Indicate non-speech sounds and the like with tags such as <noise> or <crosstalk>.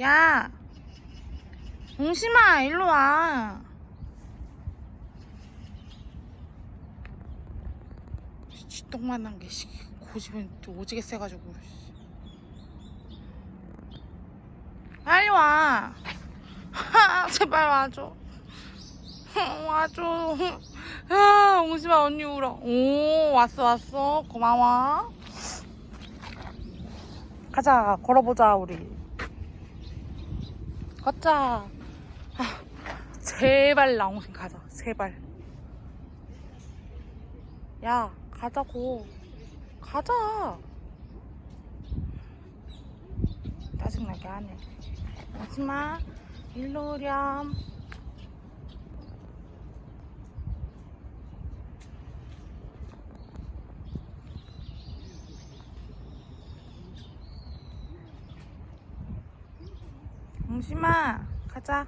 야, 웅심아, 일로 와. 쥐똥만한 게, 씨, 고집은 또 오지게 세가지고. 씨. 빨리 와. 하, <laughs> 제발 와줘. <laughs> 와줘. <laughs> 아, 웅심아, 언니 울어. 오, 왔어, 왔어. 고마워. 가자, 걸어보자, 우리. 걷자. 아, 제발 나옹생 가자. 제발. 야, 가자고. 가자. 짜증나게 하네. 오지마. 일로 오렴. 웅심아, 가자.